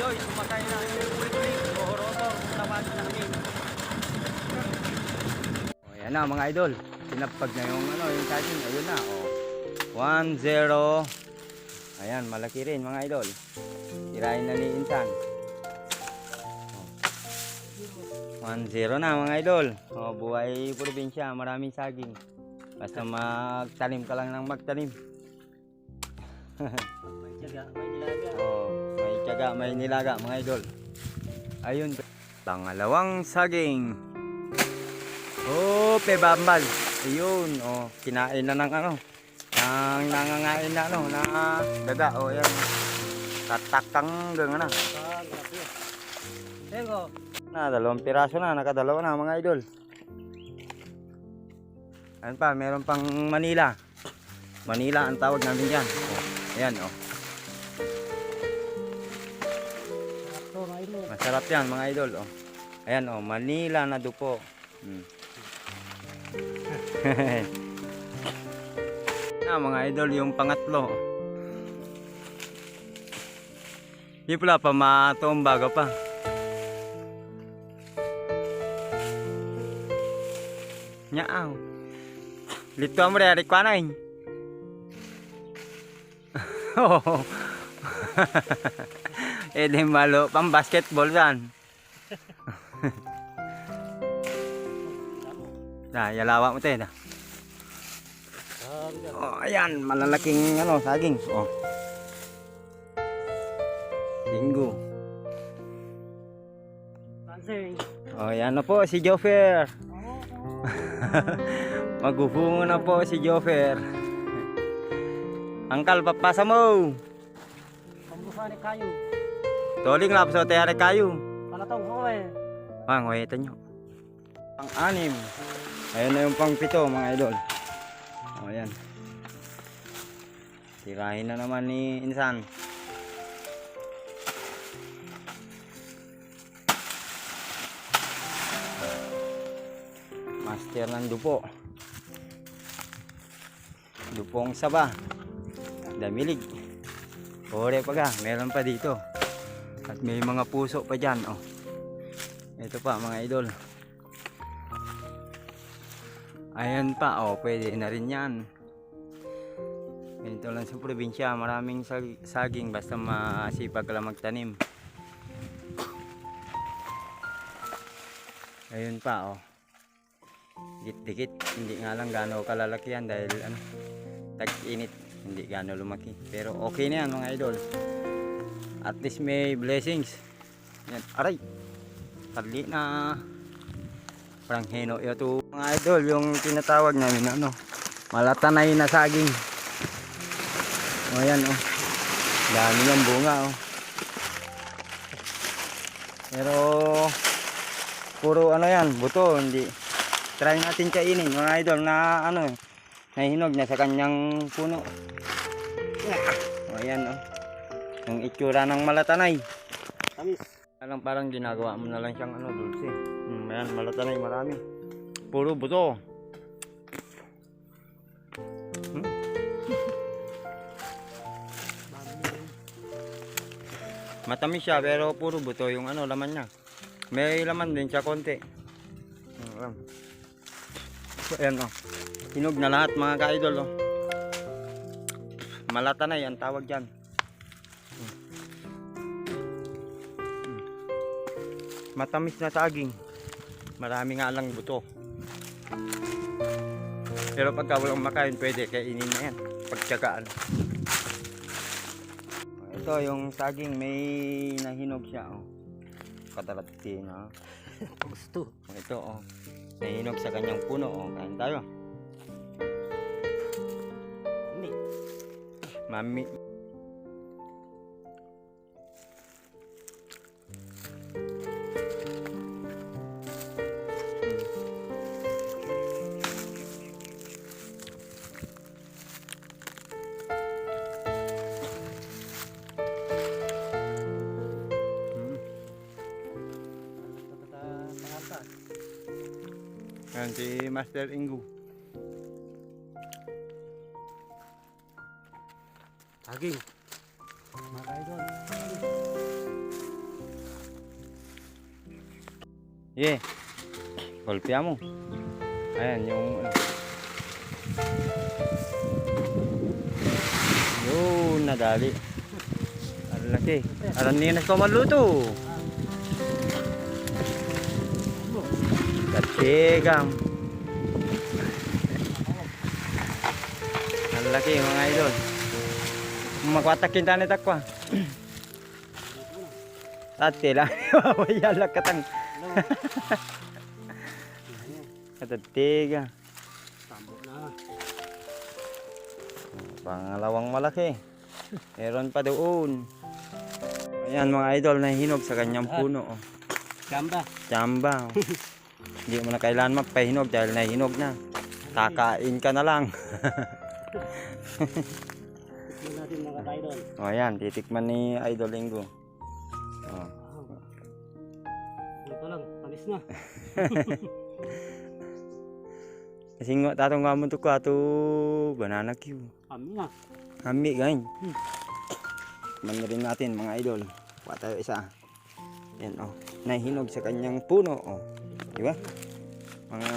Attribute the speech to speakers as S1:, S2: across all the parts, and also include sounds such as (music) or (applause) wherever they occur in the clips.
S1: Yoy, sumakay na yung ulit-ulit. O rotor, kung tawagin namin.
S2: O, yan na mga idol. Sinapag na yung ano, yung saging. Ayun na. O. 1-0. Ayan, malaki rin mga idol. Tirahin na ni Insan. O. 1-0 na mga idol. O, buhay probinsya. Maraming saging. Basta magtanim ka lang ng magtanim. (laughs)
S1: May tiyaga, may nilaga.
S2: Oh, tiyaga, may nilaga mga idol. Ayun. Pangalawang saging. Oh, pebambal. Ayun, oh, kinain na ng ano. Ang nangangain na ano, na daga. Oh, yan. Tatakang gang na.
S1: Tengo.
S2: Na, dalawang piraso na, nakadalawa na mga idol. Ayun pa, meron pang Manila. Manila ang tawag namin dyan. Oh, ayan, oh. Masarap yan mga idol. Oh. Ayan oh, Manila na dupo. Hmm. (laughs) na mga idol yung pangatlo. Di pala pa matumbaga pa. Nyaaw. Lito mo rin, ko ano Oo. eh malo pang basketball yan. Na, (laughs) yalawa mo tayo na.
S1: Ka.
S2: Oh, ayan, malalaking ano, saging. Oh. Linggo. Oh, yan na po si Joffer. (laughs) Magubungo na po si Joffer. Angkal, papasa mo.
S1: Pambusan ni kayo.
S2: Toling lap sa tayari kayo.
S1: Palatong ko eh.
S2: Ah, ngayitan nyo. Pang anim. Ayun na yung pang pito, mga idol. O, ayan. Tirahin na naman ni Insan. Master ng dupo. Dupong saba. Damilig. Ore pa ka, meron pa dito. At may mga puso pa dyan, oh. Ito pa mga idol. Ayan pa, oh, pwede na rin yan. Ganito lang sa probinsya, maraming sag- saging basta masipag lang magtanim. Ayun pa, oh. Dikit-dikit, hindi nga lang gaano kalalaki yan dahil ano, tag-init, hindi gaano lumaki. Pero okay na yan mga idol. At least may blessings. Yan, aray! Tali na. Parang heno. Ito mga idol yung tinatawag namin ano malatanay na saging. O yan oh. Dami ng bunga oh. Pero puro ano yan buto hindi. Try natin kainin mga idol na ano nahinog na sa kanyang puno. O yan oh yung itsura ng malatanay
S1: Tamis.
S2: Parang parang ginagawa mo na lang siyang ano, dulce. Hmm, ayan, malata na yung marami. Puro buto. Hmm. Matamis siya pero puro buto yung ano, laman niya. May laman din siya konti. Hmm, ayan. So, ayan oh. Hinog na lahat mga ka-idol oh. Malata na yan tawag dyan. Matamis na saging. Marami nga lang buto. Pero pagka walang makain, pwede kainin na yan. Pagtsagaan. Ito yung saging, may nahinog siya. Oh. Kadarati na. (laughs)
S1: Gusto.
S2: Ito, oh. Nahinog sa kanyang puno. Oh. Kain tayo. Mami. Yan, si Master Ingo.
S1: Saging. Mga kaidol. Ye.
S2: Yeah. Golpea mo. Ayan, yung ano. Yun, nadali. Ang laki. Aran ninas ko maluto. Katigam. Ang laki mga idol. Magwatak kita ni takwa. Ate lang. (laughs) Wala katang. (laughs) Katatiga.
S1: Tambo na.
S2: Pangalawang malaki. Meron pa doon. Ayan mga idol, nahihinog sa kanyang puno. Oh.
S1: Gamba.
S2: Tsamba. Oh. (laughs) Hindi mo na kailangan magpahinog dahil nahihinog na. Kakain ka na lang. (laughs) O ayan, titikman ni Idol Linggo. Oh.
S1: Ito lang, panis na. (laughs)
S2: Kasi nga tatong nga mo to ka to banana cue.
S1: Kami na.
S2: Ami gain. Man rin natin mga idol. Kuha tayo isa. Yan oh. Nahihinog sa kanyang puno oh. Di ba? Mga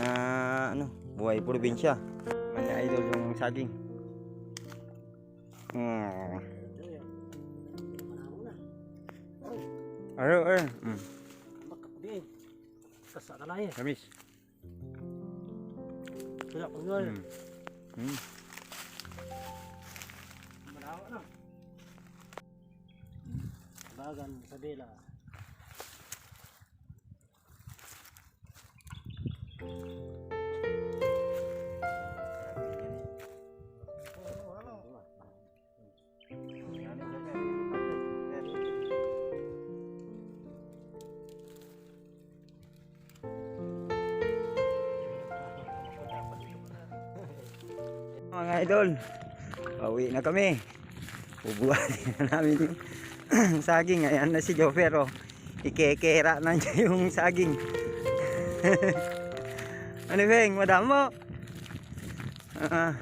S2: ano, buhay probinsya. Mga idol yung saging. Hmm. Aro, aro.
S1: Eh.
S2: Kamis.
S1: Kaya kung yun.
S2: Hmm. Hmm.
S1: Malawa na. Bagan sa bela.
S2: Idol, pauwi na kami. Bubuhatin na namin yung (clears throat) saging. Ayan na si Joe pero ikekera na niya (laughs) yung saging. (laughs) ano Beng, madam mo? Ah.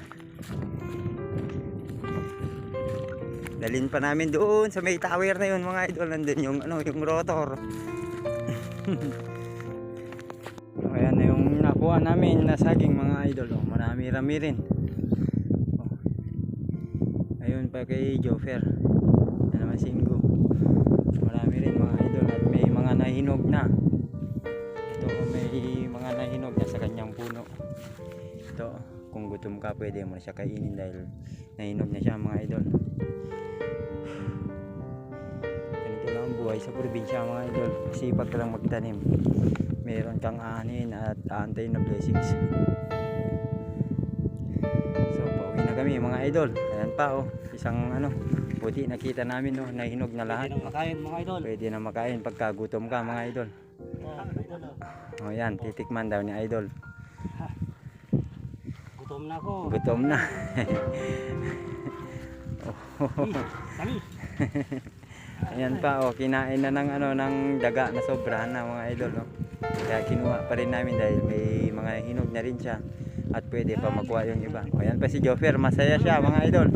S2: Dalhin pa namin doon sa may tower na yun mga idol. Nandun yung, ano, yung rotor. (laughs) Ayan na yung nakuha namin na saging mga idol. Oh, marami-rami rin. Pa kay Jofer. Yan naman singgo. Marami rin mga idol at may mga nahinog na. Ito may mga nahinog na sa kanyang puno. Ito kung gutom ka pwede mo na siya kainin dahil nahinog na siya mga idol. Ganito lang ang buhay sa probinsya mga idol. Sipag ka lang magtanim. Meron kang anin at aantayin na blessings. Pauwi na kami mga idol. Ayan pa oh, isang ano, buti nakita namin no, nahinog na lahat.
S1: Hindi na makain mga idol.
S2: Pwede na makain pagka gutom ka mga idol.
S1: Oh, oh.
S2: Yan, titikman daw ni idol.
S1: Gutom na ako.
S2: Gutom na.
S1: Kami. (laughs)
S2: Ayan pa oh, kinain na ng ano ng daga na sobra na mga idol oh. Kaya kinuha pa rin namin dahil may mga hinog na rin siya at pwede pa makuha yung iba. O yan pa si Jofer, masaya siya mga idol.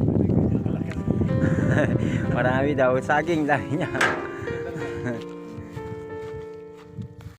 S2: (laughs) Marami daw saging dahil niya.